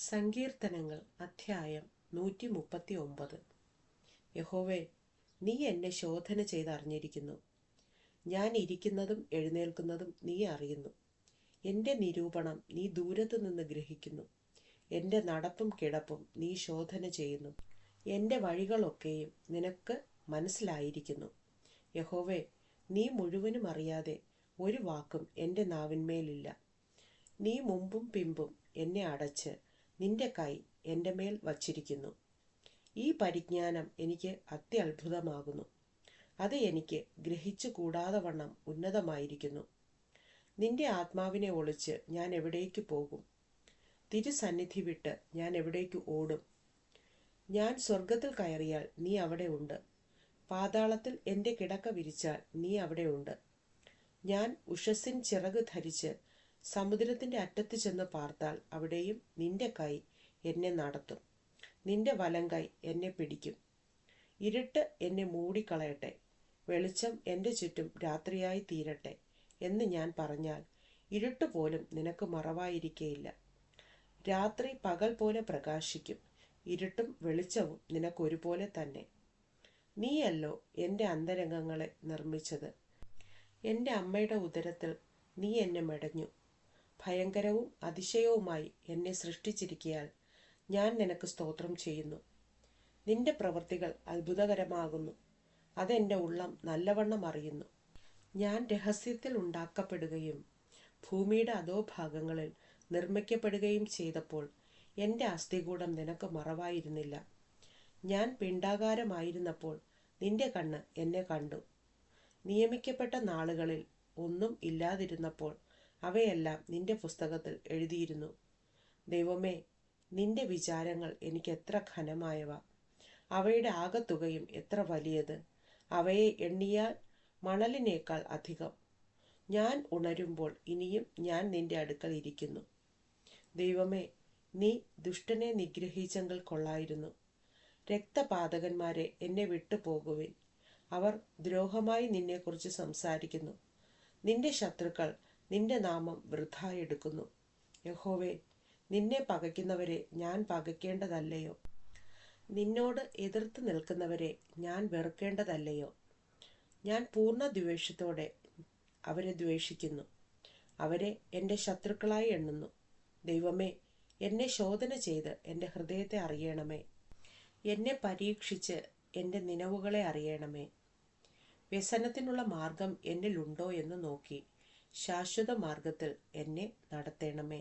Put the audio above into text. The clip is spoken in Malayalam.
സങ്കീർത്തനങ്ങൾ അധ്യായം നൂറ്റി മുപ്പത്തി ഒമ്പത് യഹോവേ നീ എന്നെ ശോധന ചെയ്തറിഞ്ഞിരിക്കുന്നു. ഞാൻ ഇരിക്കുന്നതും എഴുന്നേൽക്കുന്നതും നീ അറിയുന്നു. എന്റെ നിരൂപണം നീ ദൂരത്തു നിന്ന് ഗ്രഹിക്കുന്നു. എന്റെ നടപ്പും കിടപ്പും നീ ശോധന ചെയ്യുന്നു. എന്റെ വഴികളൊക്കെയും നിനക്ക് മനസ്സിലായിരിക്കുന്നു. യഹോവേ നീ മുഴുവനും അറിയാതെ ഒരു വാക്കും എന്റെ നാവിന്മേലില്ല. നീ മുമ്പും പിമ്പും എന്നെ അടച്ച് നിന്റെ കൈ എന്റെ മേൽ വച്ചിരിക്കുന്നു. ഈ പരിജ്ഞാനം എനിക്ക് അത്യത്ഭുതമാകുന്നു. അത് എനിക്ക് ഗ്രഹിച്ചു കൂടാതെ വണ്ണം ഉന്നതമായിരിക്കുന്നു. നിന്റെ ആത്മാവിനെ ഒളിച്ച് ഞാൻ എവിടേക്ക് പോകും? തിരുസന്നിധി വിട്ട് ഞാൻ എവിടേക്ക് ഓടും? ഞാൻ സ്വർഗത്തിൽ കയറിയാൽ നീ അവിടെ ഉണ്ട്. പാതാളത്തിൽ എന്റെ കിടക്ക വിരിച്ചാൽ നീ അവിടെ ഉണ്ട്. ഞാൻ ഉഷസ്സിൻ ചിറക് ധരിച്ച് സമുദ്രത്തിന്റെ അറ്റത്ത് ചെന്ന് പാർത്താൽ അവിടെയും നിന്റെ കൈ എന്നെ നടത്തും. നിന്റെ വലം കൈ എന്നെ പിടിക്കും. ഇരുട്ട് എന്നെ മൂടിക്കളയട്ടെ. വെളിച്ചം എന്റെ ചുറ്റും രാത്രിയായി തീരട്ടെ എന്ന് ഞാൻ പറഞ്ഞാൽ ഇരുട്ട് പോലും നിനക്ക് മറവായിരിക്കേയില്ല. രാത്രി പകൽ പോലെ പ്രകാശിക്കും. ഇരുട്ടും വെളിച്ചവും നിനക്കൊരുപോലെ തന്നെ. നീയല്ലോ എന്റെ അന്തരംഗങ്ങളെ നിർമ്മിച്ചത്. എന്റെ അമ്മയുടെ ഉദരത്തിൽ നീ എന്നെ മെടഞ്ഞു. ഭയങ്കരവും അതിശയവുമായി എന്നെ സൃഷ്ടിച്ചിരിക്കയാൽ ഞാൻ നിനക്ക് സ്തോത്രം ചെയ്യുന്നു. നിന്റെ പ്രവൃത്തികൾ അത്ഭുതകരമാകുന്നു. അതെന്റെ ഉള്ളം നല്ലവണ്ണം അറിയുന്നു. ഞാൻ രഹസ്യത്തിൽ ഉണ്ടാക്കപ്പെടുകയും ഭൂമിയുടെ അതോ ഭാഗങ്ങളിൽ നിർമ്മിക്കപ്പെടുകയും ചെയ്തപ്പോൾ എന്റെ അസ്ഥികൂടം നിനക്ക് മറവായിരുന്നില്ല. ഞാൻ പിണ്ടാകാരമായിരുന്നപ്പോൾ നിന്റെ കണ്ണ് എന്നെ കണ്ടു. നിയമിക്കപ്പെട്ട നാളുകളിൽ ഒന്നും ഇല്ലാതിരുന്നപ്പോൾ അവയെല്ലാം നിന്റെ പുസ്തകത്തിൽ എഴുതിയിരുന്നു. ദൈവമേ നിന്റെ വിചാരങ്ങൾ എനിക്ക് എത്ര ഘനമായവ. അവയുടെ ആകത്തുകയും എത്ര വലിയത്. അവയെ എണ്ണിയാൽ മണലിനേക്കാൾ അധികം. ഞാൻ ഉണരുമ്പോൾ ഇനിയും ഞാൻ നിന്റെ അടുക്കൽ ഇരിക്കുന്നു. ദൈവമേ നീ ദുഷ്ടനെ നിഗ്രഹിച്ചെങ്കിൽ കൊള്ളായിരുന്നു. രക്തപാതകന്മാരെ എന്നെ വിട്ടുപോകുവിൻ. അവർ ദ്രോഹമായി നിന്നെക്കുറിച്ച് സംസാരിക്കുന്നു. നിന്റെ ശത്രുക്കൾ നിന്റെ നാമം വൃഥായെടുക്കുന്നു യഹോവേ നിന്നെ പകയ്ക്കുന്നവരെ ഞാൻ പകയ്ക്കേണ്ടതല്ലയോ? നിന്നോട് എതിർത്ത് നിൽക്കുന്നവരെ ഞാൻ വെറുക്കേണ്ടതല്ലയോ? ഞാൻ പൂർണ ദ്വേഷത്തോടെ അവരെ ദ്വേഷിക്കുന്നു. അവരെ എന്റെ ശത്രുക്കളായി എണ്ണുന്നു. ദൈവമേ എന്നെ ശോധന ചെയ്ത് എന്റെ ഹൃദയത്തെ അറിയണമേ. എന്നെ പരീക്ഷിച്ച് എന്റെ നിലവുകളെ അറിയണമേ. വ്യസനത്തിനുള്ള മാർഗം എന്നിലുണ്ടോ എന്ന് നോക്കി ശാശ്വത മാർഗത്തിൽ എന്നെ നടത്തേണമേ.